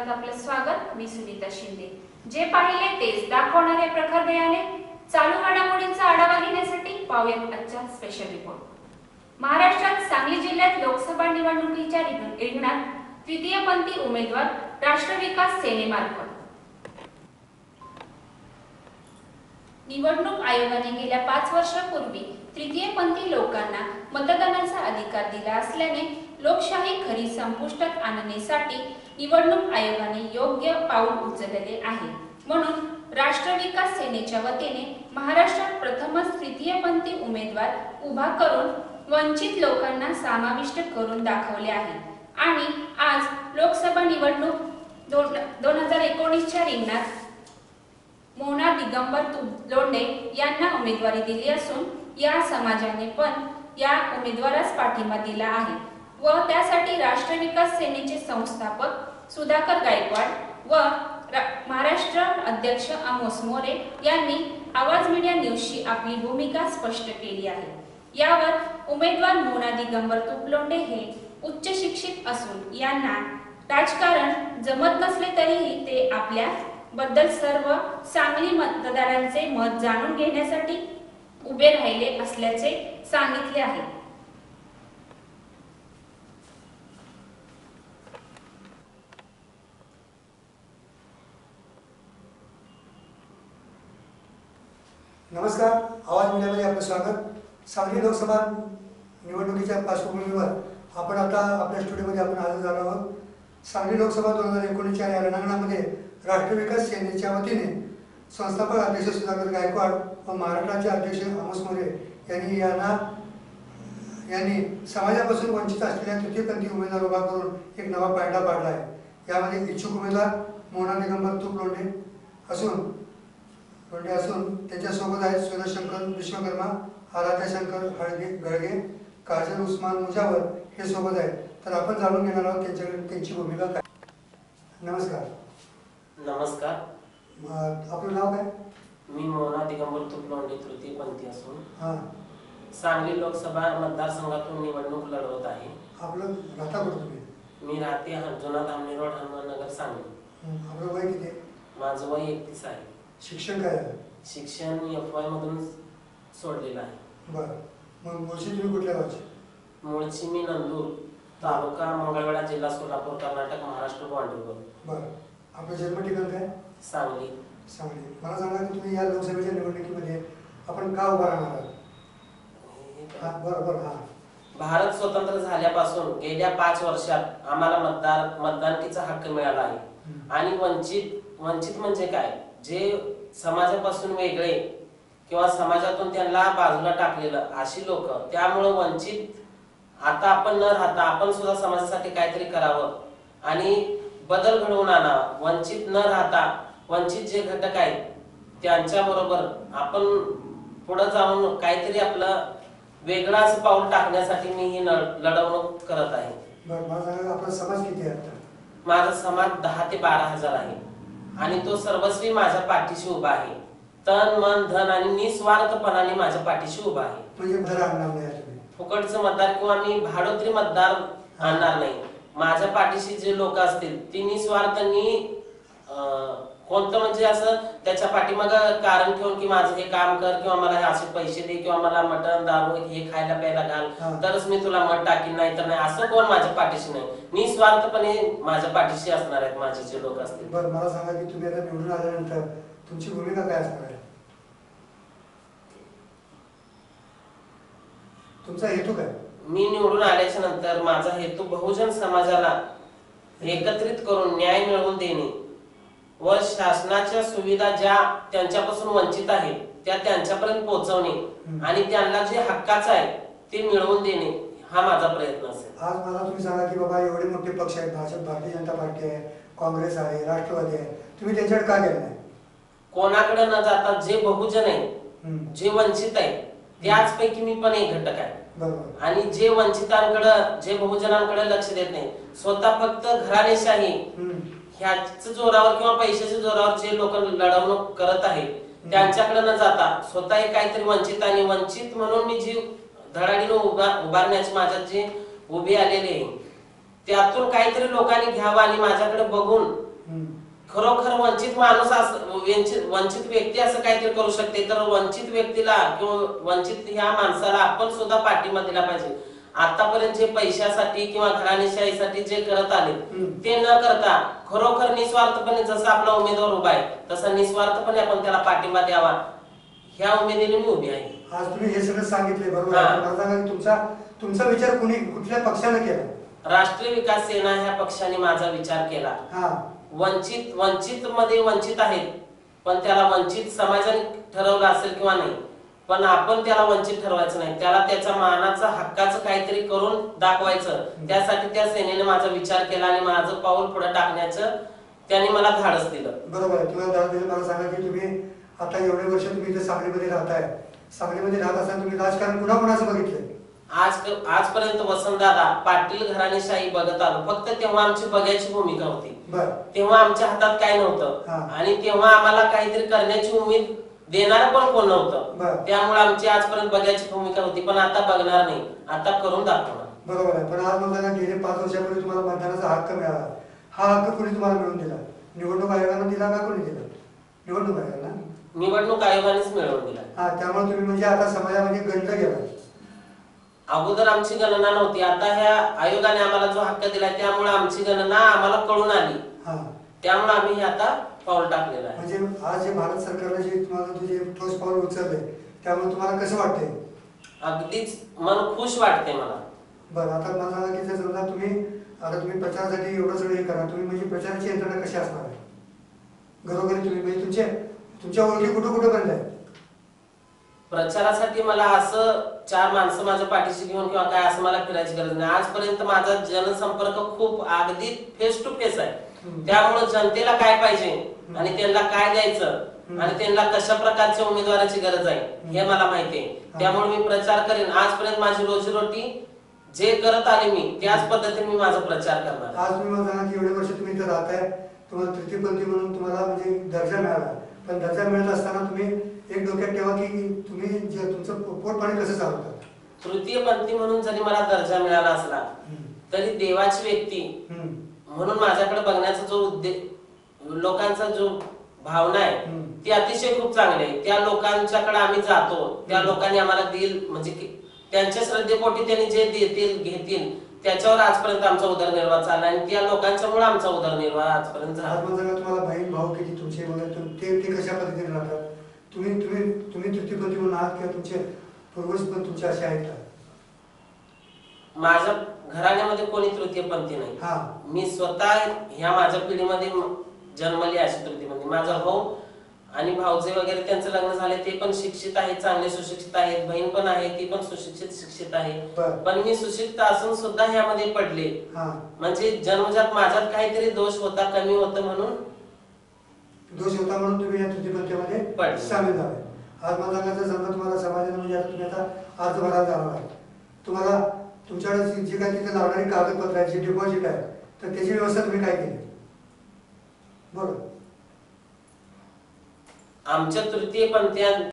नमस्कार आपलं स्वागत मी सुनीता शिंदे. जे पाहिले तेच दाखवणारे प्रखर दयाने चालू घडामोडींचा आढावा घेण्यासाठी पाहूयात आजचा स्पेशल रिपोर्ट महाराष्ट्रात सांगली जिल्ह्यात लोकसभा निवडणुकीच्या रिंगणात तृतीय पंथी उमेदवार राष्ट्र विकास सेनेमार्फत. निवडणूक आयोगाने गेल्या पाच वर्षापूर्वी तृतीयपंथी लोकांना मतदानाचा अधिकार दिला असल्याने लोकशाही खरी संपुष्टात आणण्यासाठी निवडणूक आयोगाने योग्य पाऊल उचलले आहे. म्हणून राष्ट्र विकास सेनेच्या वतीने महाराष्ट्रात प्रथमच तृतीयपंथी उमेदवार उभा करून वंचित लोकांना समाविष्ट करून दाखवले आहे. आणि आज लोकसभा निवडणूक दोन हजार एकोणीसच्या रिंगणात मोना दिगंबर तु- लोंढे यांना उमेदवारी दिली असून या समाजाने पण या उमेदवारास पाठिंबा दिला आहे. व त्यासाठी राष्ट्र विकास सेनेचे संस्थापक सुधाकर गायकवाड व महाराष्ट्र अध्यक्ष आमोस मोरे यांनी आवाज मीडिया न्यूजशी आपली भूमिका स्पष्ट केली आहे. यावर उमेदवार मोना दिगंबर तुपलोंडे हे उच्च शिक्षित असून यांना राजकारण जमत नसले तरीही ते आपल्या बद्दल सर्व सांगली मतदारांचे मत जाणून घेण्यासाठी उभे राहिले असल्याचे सांगितले आहे. नमस्कार आवाज मीडियामध्ये आपलं स्वागत. सांगली लोकसभा निवडणुकीच्या पार्श्वभूमीवर आपण आता आपल्या स्टुडिओमध्ये आपण हजर झालो आहोत. सांगली लोकसभा दोन हजार एकोणीसच्या या रणांगणामध्ये राष्ट्र विकास सेनेच्या वतीने संस्थापक अध्यक्ष सुधाकर गायकवाड व महाराष्ट्राचे अध्यक्ष आमोस मोरे यांनी यांना यांनी समाजापासून वंचित असलेल्या तृतीयपंथी उमेदवार उभा करून एक नवा पायडा पाडला आहे. यामध्ये इच्छुक उमेदवार मोना निगम तुप लोंढे असून लोंढे असून त्यांच्यासोबत आहेत सूर्यशंकर विश्वकर्मा आराध्या शंकर हळगे गळगे काजल उस्मान मुजावर हे सोबत आहेत. तर आपण जाणून घेणार आहोत त्यांच्याकडे त्यांची भूमिका काय? नमस्कार. नमस्कार. आपलं नाव काय? मी मोना दिगंबर तुपलोंडे तृतीयपंथी असून हां. सांगली लोकसभा मतदारसंघातून निवडणूक लढवत आहे. आपलं राहता कुठं तुम्ही? मी राहते जुना धामणी रोड हनुमाननगर सांगली. आपलं वय किती? माझं वय एकतीस आहे. शिक्षण काय झालं शिक्षण एफ वाय मधून सोडलेलं आहे. बरं. मग मुळशी तुम्ही कुठल्या गावचे? मूळची मी नंदूर तालुका मंगळवेढा जिल्हा सोलापूर कर्नाटक महाराष्ट्र बांडूर बरं. आपलं जन्म ठिकाण काय? सांगली. सांगली. मला सांगा की तुम्ही या लोकसभेच्या निवडणुकीमध्ये आपण का उभा राहणार आहात? हा बरं बरं हां. भारत स्वतंत्र झाल्यापासून गेल्या पाच वर्षात आम्हाला मतदार मतदानकीचा हक्क मिळाला आहे. आणि वंचित वंचित म्हणजे काय? जे समाजापासून वेगळे किंवा समाजातून त्यांना बाजूला टाकलेलं अशी लोक त्यामुळं वंचित आता आपण न राहता आपण सुद्धा समाजासाठी काहीतरी करावं आणि बदल घडवून आणावा वंचित न राहता वंचित जे घटक आहेत त्यांच्या बरोबर आपण पुढे जाऊन काहीतरी आपलं वेगळं असं पाऊल टाकण्यासाठी मी ही लढ- लढवणूक करत आहे. समाज किती माझा समाज दहा ते बारा हजार आहे. आणि तो सर्वस्वी माझ्या पाठीशी उभा आहे. तन मन धन आणि निस्वार्थपणाने माझ्या पाठीशी उभा आहे. म्हणजे फुकटचं मतदार किंवा मी भाडोत्री मतदार आणणार नाही. माझ्या पाठीशी जे लोक असतील ती निस्वार्थांनी अं, कोणतं म्हणजे असं त्याच्या पाठीमाग कारण ठेवून की माझं हे काम कर किंवा मला हे असे पैसे दे किंवा मला मटण दारू हे खायला प्यायला. घाल. तरच मी तुला मत टाकीन नाही तर नाही. असं कोण माझ्या पाठीशी नाही. निस्वार्थपणे माझ्या पाठीशी असणार आहेत माझे जे लोक असतील. बरं मला सांगा की तुम्ही आता निवडून आल्यानंतर तुमची भूमिका काय असणार आहे? तुमचा हेतू काय? मी निवडून आल्याच्यानंतर माझा हेतू बहुजन समाजाला एकत्रित करून न्याय मिळवून देणे. व शासनाच्या सुविधा ज्या त्यांच्यापासून वंचित आहे त्या त्यांच्यापर्यंत पोहोचवणे. आणि त्यांना जे हक्काचं आहे ते मिळवून देणे हा माझा प्रयत्न असेल. आज मला तुम्ही सांगा की बाबा एवढे मोठे पक्ष आहेत भाजप भारतीय जनता पार्टी आहे काँग्रेस आहे राष्ट्रवादी आहे. तुम्ही त्यांच्याकडे का गेला नाही? कोणाकडे न जाता जे बहुजन आहे. जे वंचित आहे त्याचपैकी मी पण एक घटक आहे. आणि जे वंचितांकडे जे बहुजनांकडे लक्ष देत नाही स्वतः फक्त घराणेशाही ह्याच जोरावर किंवा पैशाच्या जोरावर जे लोक लढवणूक करत आहेत त्यांच्याकडे न जाता. स्वतः काहीतरी वंचित आणि वंचित म्हणून मी जी धडाडीनं उभा उभारण्याची माझ्यात जे उभे आलेले आहे त्यातून काहीतरी लोकांनी घ्यावं आणि माझ्याकडे बघून. खरोखर वंचित माणूस असं वंचित वंचित व्यक्ती असं काहीतरी करू शकते. तर वंचित व्यक्तीला किंवा वंचित ह्या माणसाला आपण सुद्धा पाठिंबा दिला पाहिजे. आतापर्यंत जे पैशासाठी किंवा घराणेशाहीसाठी जे करत आले. ते न करता खरोखर निस्वार्थपणे जसा आपला उमेदवार उभा आहे तसा निस्वार्थपणे आपण त्याला पाठिंबा द्यावा. ह्या उमेदीने मी उभी आहे. आज तुम्ही हे सगळं सांगितले बरोबर. मला सांगा तुमचा तुमचा विचार कुणी कुठल्या पक्षानं केला? राष्ट्रीय विकास सेना ह्या पक्षाने माझा विचार केला. वंचित वंचित मध्ये वंचित आहेत पण त्याला वंचित समाजाने ठरवलं असेल किंवा नाही? पण आपण त्याला वंचित ठरवायचं नाही. त्याला त्याच्या मानाचं हक्काचं काहीतरी करून दाखवायचं. त्यासाठी त्या सेनेने माझा विचार केला आणि माझं पाऊल पुढे टाकण्याचं त्यांनी मला धाडस दिलं. बरोबर मला सांगा की तुम्ही आता एवढे वर्ष तुम्ही इथे सांगलीमध्ये राहताय. सांगलीमध्ये राहत असताना तुम्ही राजकारण कुणा कुणाचं बघितलंय? आज आजपर्यंत वसंतदादा पाटील घराणेशाही बघत आलो. फक्त तेव्हा आमची बघायची भूमिका होती. बर. तेव्हा आमच्या हातात काय. नव्हतं. आणि तेव्हा आम्हाला काहीतरी करण्याची उमेद देणार पण कोण. नव्हतं. त्यामुळे आमची आजपर्यंत बघायची भूमिका होती पण आता बघणार नाही. आता करून दाखवणार. बरोबर आहे. पण आज मला गेले पाच वर्षापूर्वी तुम्हाला मतदानाचा हक्क मिळाला. हा हक्क कुणी तुम्हाला मिळवून दिला? निवडणूक आयोगानं दिला का कोणी दिला? निवडणूक आयोगानं निवडणूक आयोगानेच मिळवून दिला. हा त्यामुळे तुम्ही म्हणजे आता समाजामध्ये गंत गेला. अगोदर आमची गणना नव्हती. आता ह्या आयोगाने आम्हाला जो हक्क दिलाय त्यामुळे आमची गणना आम्हाला कळून आली. हा. त्यामुळे आम्ही आता पाऊल टाकलेलं आहे. म्हणजे आज जे भारत सरकारने जे तुम्हाला जे ठोस पाऊल उचलले त्यामुळे तुम्हाला कसं वाटतंय? अगदीच मन खुश वाटते मला. बरं आता मला सांगा की जर समजा तुम्ही आता तुम्ही प्रचारासाठी एवढं सगळं हे करा तुम्ही म्हणजे प्रचाराची यंत्रणा कशी असणार आहे? घरोघरी तुम्ही म्हणजे तुमचे तुमच्या ओळखी कुठं कुठं पर्यंत आहे प्रचारासाठी मला असं चार माणसं माझ्या पाठीशी घेऊन किंवा काय असं मला फिरायची गरज नाही. आजपर्यंत माझा जनसंपर्क खूप अगदी फेस टू फेस आहे. त्यामुळे जनतेला काय पाहिजे? आणि त्यांना काय द्यायचं. आणि त्यांना कशा प्रकारच्या उमेदवाराची गरज आहे? हे मला माहिती आहे. त्यामुळे मी प्रचार करेन. आजपर्यंत माझी रोजीरोटी जे करत आले मी त्याच पद्धतीने मी माझा प्रचार करणार. आज तुम्ही मला की एवढे वर्ष तुम्ही इथे राहताय. तुम्हाला तृतीयपंथी म्हणून तुम्हाला म्हणजे दर्जा मिळाला. पण दर्जा मिळत असताना तुम्ही एक डोक्यात ठेवा की तुम्ही तुमचं पो- पोटपाणी कसं चालवतात तृतीय पंथी म्हणून जरी मला दर्जा मिळाला असला. तरी देवाची व्यक्ती. म्हणून माझ्याकडे उद्देश लोकांचा जो भावना आहे. ती अतिशय खूप चांगली आहे. त्या लोकांच्याकडे आम्ही जातो. त्या लोकांनी आम्हाला देईल म्हणजे त्यांच्या श्रद्धेपोटी त्यांनी जे देतील घेतील त्याच्यावर आजपर्यंत आमचा उदरनिर्वाह चालला आणि त्या लोकांच्यामुळे आमचा उदरनिर्वाह आजपर्यंत झाला. तुम्हाला बहीण भाऊ किती तुमचे ते ते कशा पद्धतीने राहतात? तुम्ही तुम्ही तुम्ही तृतीयपंथी म्हणून आहात किंवा तुमचे पूर्वज पण तुमचे असे आहेत का? माझ्या घराण्यामध्ये कोणी तृतीयपंथी नाही. हा. मी स्वतः ह्या माझ्या पिढीमध्ये जन्मली अशी तृतीयपंथी. माझा भाऊ आणि भाऊजे वगैरे त्यांचं लग्न झाले ते पण शिक्षित आहेत चांगले सुशिक्षित आहेत बहीण पण आहे ती पण सुशिक्षित शिक्षित आहे. पण मी सुशिक्षित असून सुद्धा ह्यामध्ये पडले. हा. म्हणजे जन्मजात माझ्यात काहीतरी दोष होता कमी होतं म्हणून दोष होता म्हणून तुम्ही या तृतीयपंथीमध्ये. सामील झाले. आज मला सांगायचं समजा तुम्हाला समाजाने म्हणजे आता तुम्ही आता अर्ज भरायला जाणार आहे तुम्हाला तुमच्याकडे जे काय काही तिथे लावणारी कागदपत्र आहेत जे डिपॉझिट आहे तर त्याची व्यवस्था तुम्ही काय केली? बरोबर आमच्या तृतीय पंथ्यात